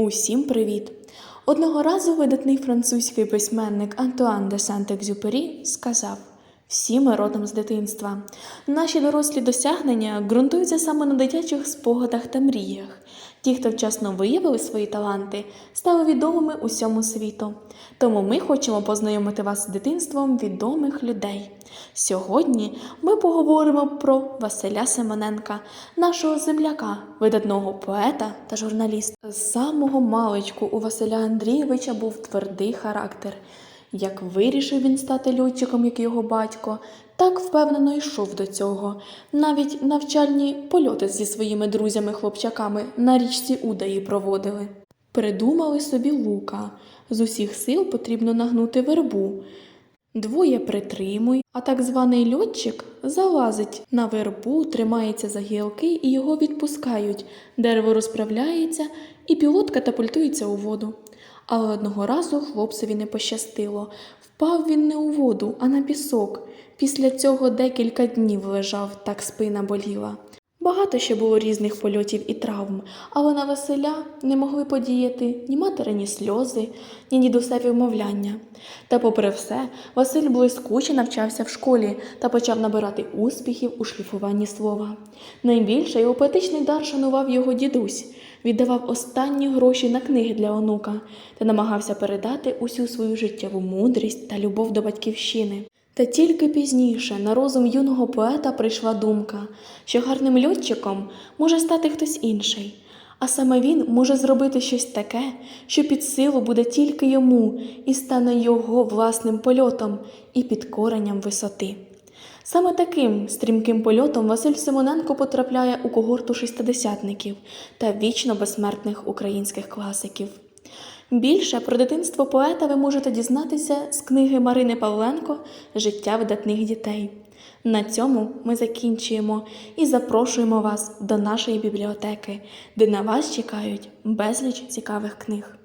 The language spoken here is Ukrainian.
Усім привіт! Одного разу видатний французький письменник Антуан де Сент-Екзюпері сказав: всі ми родом з дитинства. Наші дорослі досягнення ґрунтуються саме на дитячих спогадах та мріях. Ті, хто вчасно виявили свої таланти, стали відомими усьому світу. Тому ми хочемо познайомити вас з дитинством відомих людей. Сьогодні ми поговоримо про Василя Семененка, нашого земляка, видатного поета та журналіста. З самого маличку у Василя Андрійовича був твердий характер. Як вирішив він стати льотчиком, як його батько, так впевнено йшов до цього. Навіть навчальні польоти зі своїми друзями-хлопчаками на річці Удаї проводили. Придумали собі лука. З усіх сил потрібно нагнути вербу. Двоє притримуй, а так званий льотчик залазить на вербу, тримається за гілки і його відпускають. Дерево розправляється, і пілот катапультується у воду. Але одного разу хлопцеві не пощастило. Впав він не у воду, а на пісок. Після цього декілька днів лежав, так спина боліла. Багато ще було різних польотів і травм, але на Василя не могли подіяти ні материні сльози, ні дідусеві вмовляння. Та, попри все, Василь блискуче навчався в школі та почав набирати успіхів у шліфуванні слова. Найбільше його поетичний дар шанував його дідусь, віддавав останні гроші на книги для онука та намагався передати усю свою життєву мудрість та любов до батьківщини. Та тільки пізніше на розум юного поета прийшла думка, що гарним льотчиком може стати хтось інший, а саме він може зробити щось таке, що під силу буде тільки йому і стане його власним польотом і підкоренням висоти. Саме таким стрімким польотом Василь Симоненко потрапляє у когорту шістидесятників та вічно безсмертних українських класиків. Більше про дитинство поета ви можете дізнатися з книги Марини Павленко Життя видатних дітей. На цьому ми закінчуємо і запрошуємо вас до нашої бібліотеки, де на вас чекають безліч цікавих книг.